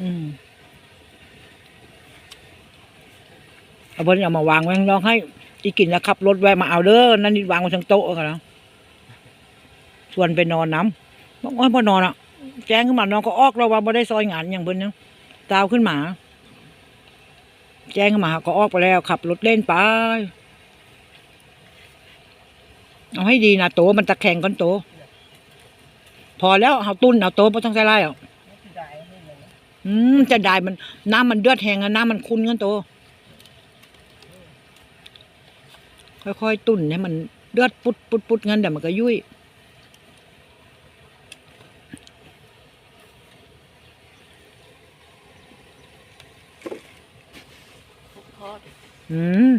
อืมเอาเพิ่นเอามาวางไว้ข้างนอกให้ อีกินแล้วขับรถแวะมาเอาเด้อนั่นนี่วางไว้ทั้งโต๊ะกันแล้วชวนไปนอนน้ำบอกว่าพอนอนอะ แจ้งขึ้นมานอนก็ออกเราว่าบ่ได้ซอยงานอย่างเพิ่นเนาะตาวขึ้นมา แจ้งขึ้นมาก็ออกไปแล้ว ขับรถเล่นไปเอาให้ดีนะโตมันตะแคงก้อนโต พอแล้วเอาตุ้นเอาโตไม่ต้องใส่ไรอะ อืมจะได้มัน น้ำมันเดือดแห้งอะน้ำมันคุ้นกันโตค่อยๆตุ้นให้มันเดือดปุดปุดปุดงั้นเดี๋ยวมันก็ยุ่ยทอดอืม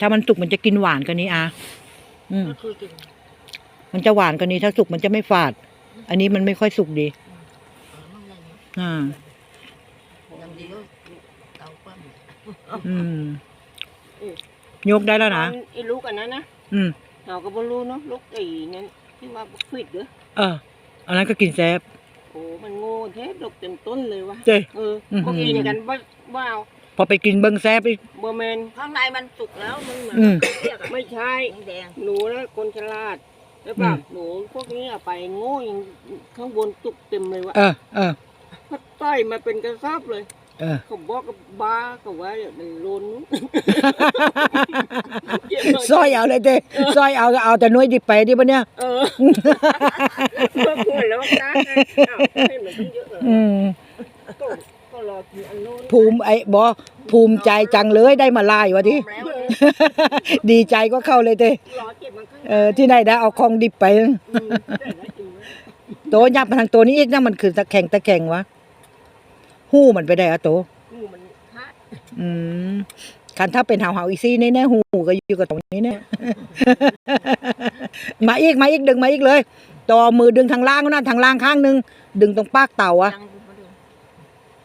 ถ้ามันสุกมันจะกินหวานกว่านี้อะอืมก็คือกินมันจะหวานกว่านี้ถ้าสุกมันจะไม่ฝาด อันนี้มันไม่ค่อยสุกดีอ๋อมั่ง อะไรเงี้ยอ่าอย่างดีก็เอาปั้มอืมยกได้แล้วนะไอ้ลูกอันนั้นนะอืมเราก็บ่รู้เนาะลูกไอ้นั้นที่ว่าบักฟิดเด้อเอออันนั้นก็กินแซบโอ้มันโง่แท้ดกเต็มต้นเลยวะเจ้เอออื้อหือพวกอีเนี่ยกันว่าว้าวพอไปกินเบิ้งแซบอีกเบอร์แมนข้างในมันสุกแล้วมันเหมือนอืมไม่ใช่แดงหนูนะคนฉลาดใช่ป่ะอืมหนูพวกนี้อะไปโง่ยังข้างบนสุกเต็มเลยวะเออเออ พัดต้อยมาเป็นกระซับเลยเออ เขาบอกกับบ้าเขาว่าอย่างมันโลนนู้นซอยเอาเลยเจ้ซอยเอาก็เอาแต่น้อยดิบไปดิปะเนี่ย เออเพื่อคุยแล้วนะอ้าวให้มันต้องเยอะเลยอืม ก็ก็รอกินอันโน้นภูมิไอ้บอภูมิใจจังเลยได้มาลายวะที่แล้วดีใจก็เข้าเลยเจ้รอเก็บมันข้างในเออที่ไหนได้เอาของดิบไป อืมได้แล้วจริงไหม โตยับมาทางตัวนี้อีกนะมันคือตะแคงตะแคงวะ หู้มันไปได้อะโตงูมันฮะอืมคันถ้าเป็นหาวหาวอีซี่แน่ๆหูก็อยู่กับตรงนี้เนี่ยมาอีกมาอีกดึงมาอีกเลย ต่อมือดึงทางล่างนั่นทางล่างข้างหนึง ดึงตรงปากเต่าอะยังดูมาดู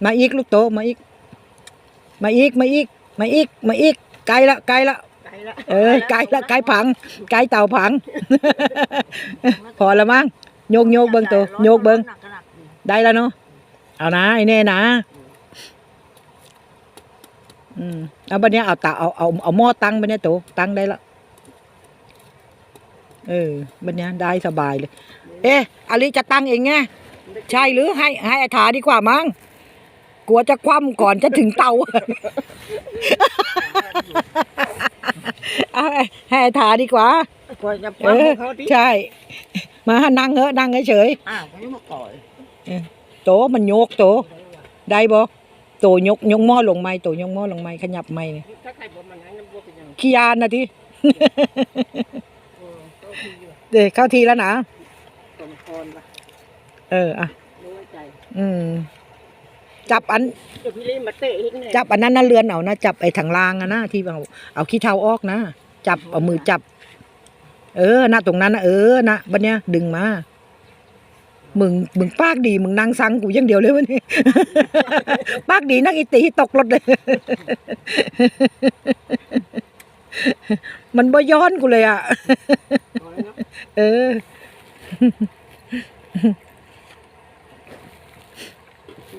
มาอีกลูกโตมาอีก มาอีกมาอีก มาอีก มาอีกไกลละไกลละไกลละเออไกลละไกลผัง ไกลเต่าผัง พอละมั้งโยกโยกเบิ้งตัวโยกเบิ้งหนักขนาดนี้ได้แล้วเนาะ เอานะไอ้แน่นะ อืมเอาบันเนี้ยเอาตาเอาเอาเอาหม้อตั้งบันเนี้ยโตตั้งได้ละเออบันเนี้ยได้สบายเลย เอ๊ะอลิจะตั้งเองไงใช่หรือให้ให้อาถาดีกว่ามั้งกลัวจะคว่ำก่อนจะถึงเตาเอาให้ให้อาถาดีกว่ากว่าจะเอปั้มอเขาดิใช่ มานั่งเหอะนั่งเฉยอ้าวไม่มาก่อยๆ โตมันโยกโตได้บ่โตยกยกหม้อลงไม้โตยกหม้อลงไม้ขยับไม้นี่ถ้าใครบอกมันนั้นมันเป็นยังขี้ยานนะที่เด็กเข้าทีแล้วนะสมพรเอออะรู้ใจอืมจับอันจับอันนั้นน่ะเรือนเอานะจับไอ้ถังรางอะนะที่เอาเอาขี้เท้าออกนะจับเอามือจับ เออนะตรงนั้นนะเออนะบัดเนี้ยดึงมา มึงมึงปากดีมึงนั่งซังกูอย่างเดียวเลยวันนี้ ปากดีนักอีตีตกรถเลย มันบ่ย้อนกูเลยอะ เอาแล้วเนอะเออ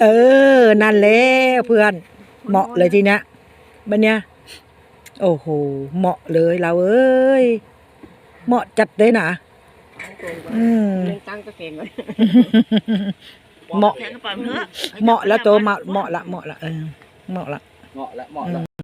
เออ นั่นแหละเพื่อน เหมาะเลยทีเนี้ยบันเนี้ย โอ้โห เหมาะเลยเราเอ้ย เหมาะจัดเลยนะเอาตรงไปอืมเล่นตั้งตะเกียงไว้เหมาะแข็งก็ไปเถอะเหมาะแล้วโตมาเหมาะละเหมาะละเออเหมาะละ เหมาะแล้วเหมาะแล้ว